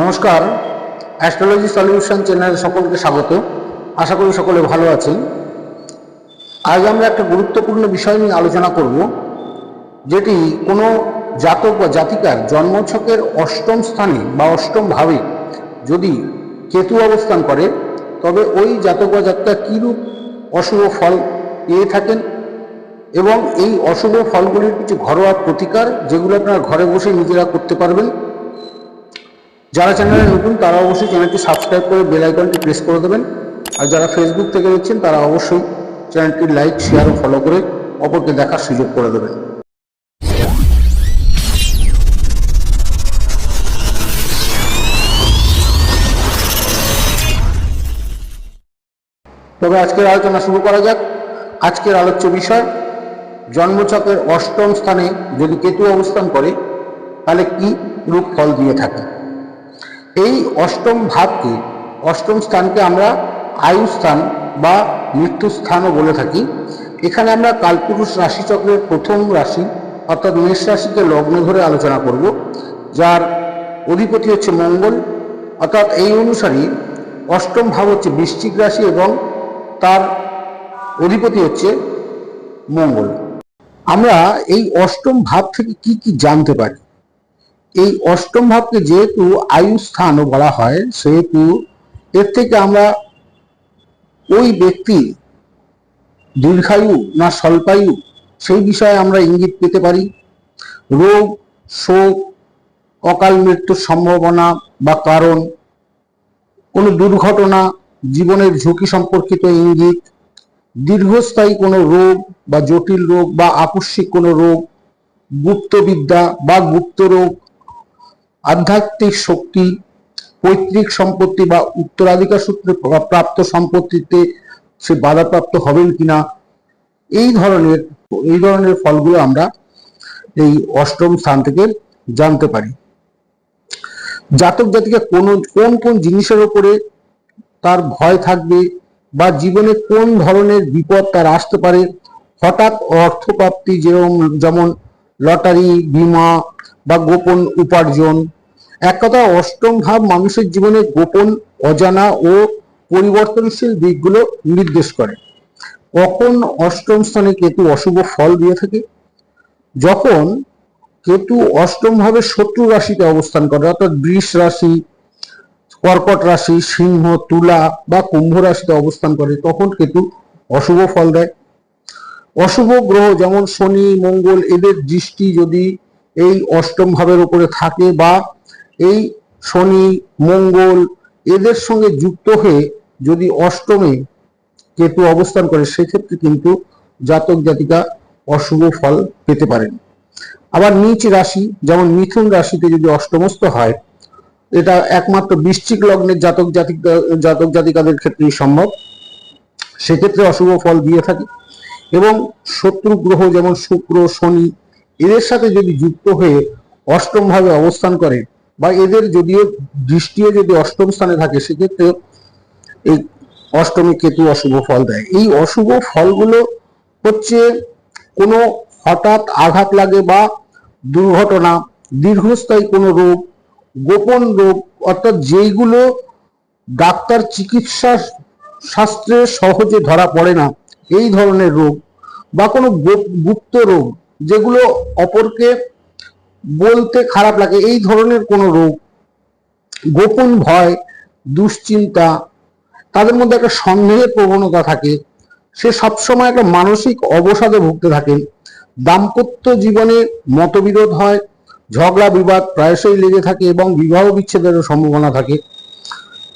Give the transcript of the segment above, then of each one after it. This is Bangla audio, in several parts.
নমস্কার অ্যাস্ট্রোলজি সলিউশন চ্যানেলে সকলকে স্বাগত। আশা করি সকলে ভালো আছেন। আজ আমরা একটা গুরুত্বপূর্ণ বিষয় নিয়ে আলোচনা করব, যেটি কোনো জাতক বা জাতিকার জন্মছকের অষ্টম স্থানে বা অষ্টম ভাবে যদি কেতু অবস্থান করে, তবে ওই জাতক বা জাতিকা কীরূপ অশুভ ফল পেয়ে থাকেন এবং এই অশুভ ফলগুলির কিছু ঘরোয়া প্রতিকার যেগুলো আপনারা ঘরে বসে নিজেরা করতে পারবেন যারা চ্যানেলে নতুন, তারা অবশ্যই চ্যানেলটি সাবস্ক্রাইব করে বেল আইকনটি প্রেস করে দেবেন। আর যারা ফেসবুক থেকে দেখছেন, তারা অবশ্যই চ্যানেলটি লাইক শেয়ার ও ফলো করে অপরকে দেখার সুযোগ করে দেবেন। তবে আজকের আলোচনা শুরু করা যাক। আজকের আলোচ্য বিষয় জন্মচকের অষ্টম স্থানে যদি কেতু অবস্থান করে, তাহলে কি রূপ ফল দিয়ে থাকে? এই অষ্টম ভাবকে, অষ্টম স্থানকে আমরা আয়ু স্থান বা মৃত্যু স্থানও বলে থাকি। এখানে আমরা কালপুরুষ রাশিচক্রের প্রথম রাশি অর্থাৎ মেষ রাশিকে লগ্ন ধরে আলোচনা করব, যার অধিপতি হচ্ছে মঙ্গল। অর্থাৎ এই অনুসারে অষ্টম ভাব হচ্ছে বৃশ্চিক রাশি এবং তার অধিপতি হচ্ছে মঙ্গল। আমরা এই অষ্টম ভাব থেকে কি কি জানতে পারি? এই অষ্টম ভাবকে যেহেতু আয়ু স্থানও বলা হয়, সেহেতু এর থেকে আমরা ওই ব্যক্তি, দীর্ঘায়ু না স্বল্পায়ু, সেই বিষয়ে আমরা ইঙ্গিত পেতে পারি। রোগ, শোক, অকাল মৃত্যুর সম্ভাবনা বা কারণ, কোনো দুর্ঘটনা, জীবনের ঝুঁকি সম্পর্কিত ইঙ্গিত, দীর্ঘস্থায়ী কোনো রোগ বা জটিল রোগ বা আকস্মিক কোনো রোগ গুপ্তবিদ্যা বা গুপ্ত রোগ আধ্যাত্মিক শক্তি, পৈতৃক সম্পত্তি বা উত্তরাধিকার সূত্রে প্রাপ্ত সম্পত্তিতে সে বাধাপ্রাপ্ত হবেন কিনা, এই ধরনের এই ধরনের ফলগুলো আমরা এই অষ্টম স্থান থেকে জানতে পারি। জাতক জাতিকে কোন কোন কোন জিনিসের ওপরে তার ভয় থাকবে বা জীবনে কোন ধরনের বিপদ তার আসতে পারে, হঠাৎ অর্থপ্রাপ্তি যেরকম যেমন লটারি, বিমা বা গোপন উপার্জন এক কথা, অষ্টম ভাব মানুষের জীবনে গোপন, অজানা ও পরিবর্তনশীল দিকগুলো নির্দেশ করে। কখন অষ্টম স্থানে কেতু অশুভ ফল দিয়ে থাকে? যখন কেতু অষ্টম ভাবে শত্রু রাশিতে অবস্থান করে, অর্থাৎ বৃষ রাশি, কর্কট রাশি, সিংহ, তুলা বা কুম্ভ রাশিতে অবস্থান করে, তখন কেতু অশুভ ফল দেয়। অশুভ গ্রহ যেমন শনি, মঙ্গল, এদের দৃষ্টি যদি এই অষ্টম ভাবের উপরে থাকে বা এই শনি, মঙ্গল এদের সঙ্গে যুক্ত হয়ে যদি অষ্টমে কেতু অবস্থান করে, সেক্ষেত্রে কিন্তু জাতক জাতিকা অশুভ ফল পেতে পারেন। আবার নিচ রাশি, যেমন মিথুন রাশিতে যদি অষ্টমস্ত হয়, এটা একমাত্র বৃশ্চিক লগ্নের জাতক জাতিকা, জাতক জাতিকাদের ক্ষেত্রেই সম্ভব। সেক্ষেত্রে অশুভ ফল দিয়ে থাকে। এবং শত্রু গ্রহ যেমন শুক্র, শনি, এদের সাথে যদি যুক্ত হয়ে অষ্টম ভাবে অবস্থান করে বা এদের যদিও দৃষ্টিও যদি অষ্টম স্থানে থাকে সেক্ষেত্রে এই অষ্টমী কেতু অশুভ ফল দেয়। এই অশুভ ফলগুলো হচ্ছে কোনো হঠাৎ আঘাত লাগে বা দুর্ঘটনা, দীর্ঘস্থায়ী কোনো রোগ, গোপন রোগ, অর্থাৎ যেইগুলো ডাক্তার চিকিৎসা শাস্ত্রে সহজে ধরা পড়ে না, এই ধরনের রোগ বা কোনো গুপ্ত রোগ, যেগুলো অপরকে বলতে খারাপ লাগে। এই ধরনের কোনো রোগ, গোপন ভয়, দুশ্চিন্তা, তাদের মধ্যে একটা সন্দেহের প্রবণতা থাকে। সে সবসময় একটা মানসিক অবসাদে ভুগতে থাকে। দাম্পত্য জীবনে মতবিরোধ হয়, ঝগড়া, বিবাদ প্রায়শই লেগে থাকে এবং বিবাহ বিচ্ছেদেরও সম্ভাবনা থাকে।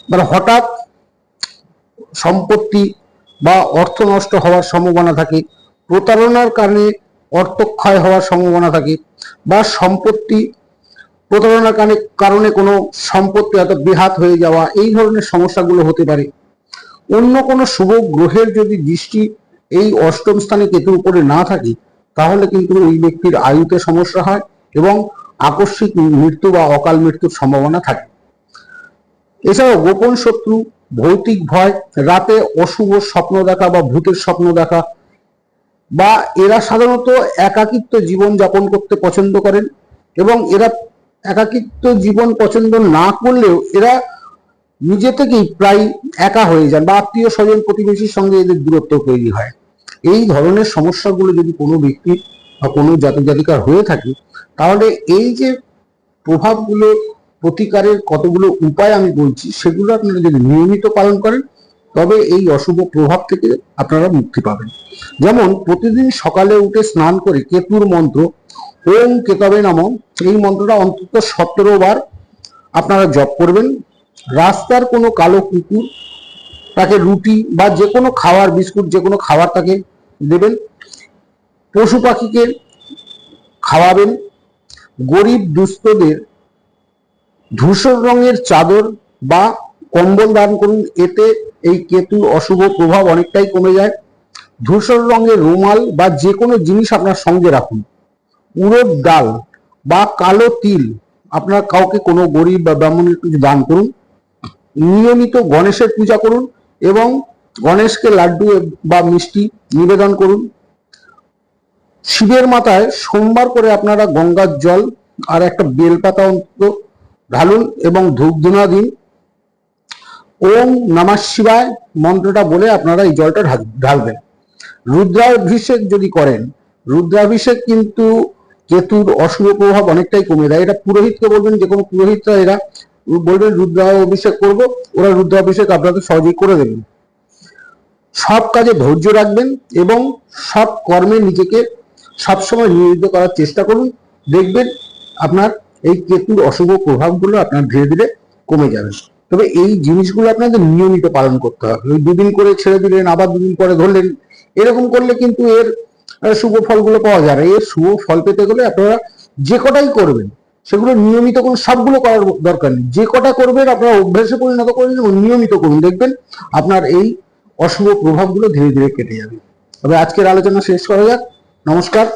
মানে হঠাৎ সম্পত্তি বা অর্থ নষ্ট হওয়ার সম্ভাবনা থাকে, প্রতারণার কারণে অর্থক্ষয় হওয়ার সম্ভাবনা থাকে। বা সম্পত্তি প্রতারণার কারণে কোনো সম্পত্তি অর্থাৎ বেহাত হয়ে যাওয়া, এই ধরনের সমস্যাগুলো হতে পারে। অন্য কোনো শুভ গ্রহের যদি দৃষ্টি এই অষ্টম স্থানে কেতুর উপরে না থাকে, তাহলে কিন্তু ওই ব্যক্তির আয়ুতে সমস্যা হয় এবং আকস্মিক মৃত্যু বা অকাল মৃত্যুর সম্ভাবনা থাকে। এছাড়াও গোপন শত্রু, ভৌতিক ভয়, রাতে অশুভ স্বপ্ন দেখা বা ভূতের স্বপ্ন দেখা বা এরা সাধারণত একাকিত্ব জীবন যাপন করতে পছন্দ করেন এবং এরা একাকিত্ব জীবন পছন্দ না করলেও এরা নিজে থেকেই প্রায় একা হয়ে যান বা আত্মীয় স্বজন প্রতিবেশীর সঙ্গে এদের দূরত্ব তৈরি হয়। এই ধরনের সমস্যাগুলো যদি কোনো ব্যক্তি বা কোনো জাতক জাতিকার হয়ে থাকে, তাহলে এই যে প্রভাবগুলো, প্রতিকারের কতগুলো উপায় আমি বলছি, সেগুলো আপনারা যদি নিয়মিত পালন করেন তবে এই অশুভ প্রভাব থেকে আপনারা মুক্তি পাবেন। যেমন প্রতিদিন সকালে উঠে স্নান করে কেতুর মন্ত্র, ওম কেতবে নাম, এই মন্ত্রটা অন্তত সতেরো বার আপনারা জপ করবেন। রাস্তার কোনো কালো কুকুর তাকে রুটি বা যে কোনো খাবার বিস্কুট যে কোনো খাবার তাকে দেবেন। পশু পাখিকে খাওয়াবেন। গরিব দুস্থদের ধূসর রঙের চাদর বা কম্বল দান করুন। এতে এই কেতুর অশুভ প্রভাব অনেকটাই কমে যায়। ধূসর রঙের রুমাল বা যে কোনো জিনিস আপনার সঙ্গে রাখুন। উড়োর ডাল বা কালো তিল আপনার কাউকে কোনো গরিব বা ব্রাহ্মণের কিছু দান করুন। নিয়মিত গণেশের পূজা করুন এবং গণেশকে লাড্ডু বা মিষ্টি নিবেদন করুন। শিবের মাথায় সোমবার করে আপনারা গঙ্গার জল আর একটা বেলপাতা অন্তত ঢালুন এবং ধূপ দিন। ওম নমঃ শিবায় মন্ত্রটা বলে আপনারা এই জলটা ঢাল- ঢালবেন। রুদ্রাভিষেক যদি করেন, রুদ্রাভিষেক কিন্তু কেতুর অশুভ প্রভাব অনেকটাই কমে দেয়। এটা পুরোহিতকে বলবেন, যে কোনো পুরোহিতরা এরা বলবেন, রুদ্রাভিষেক করব, ওরা রুদ্রাভিষেক আপনাদের সহজেই করে দেবেন। সব কাজে ধৈর্য রাখবেন এবং সব কর্মে নিজেকে সবসময় নিয়োজিত করার চেষ্টা করুন। দেখবেন আপনার এই কেতুর অশুভ প্রভাবগুলো আপনার ধীরে ধীরে কমে যাবে। তবে এই জিনিসগুলো আপনাদের নিয়মিত পালন করতে হবে। ওই দুদিন করে ছেড়ে দিলেন, আবার দুদিন পরে ধরলেন, এরকম করলে কিন্তু এর শুভ ফলগুলো পাওয়া যায় না। এর শুভ ফল পেতে গেলে আপনারা যে কটাই করবেন, সেগুলো নিয়মিত করুন, সবগুলো করার দরকার নেই। যে কটা করবেন, আপনারা অভ্যাসে পরিণত করুন এবং নিয়মিত করুন। দেখবেন আপনার এই অশুভ প্রভাবগুলো ধীরে ধীরে কেটে যাবে। তবে আজকের আলোচনা শেষ করা যাক। নমস্কার।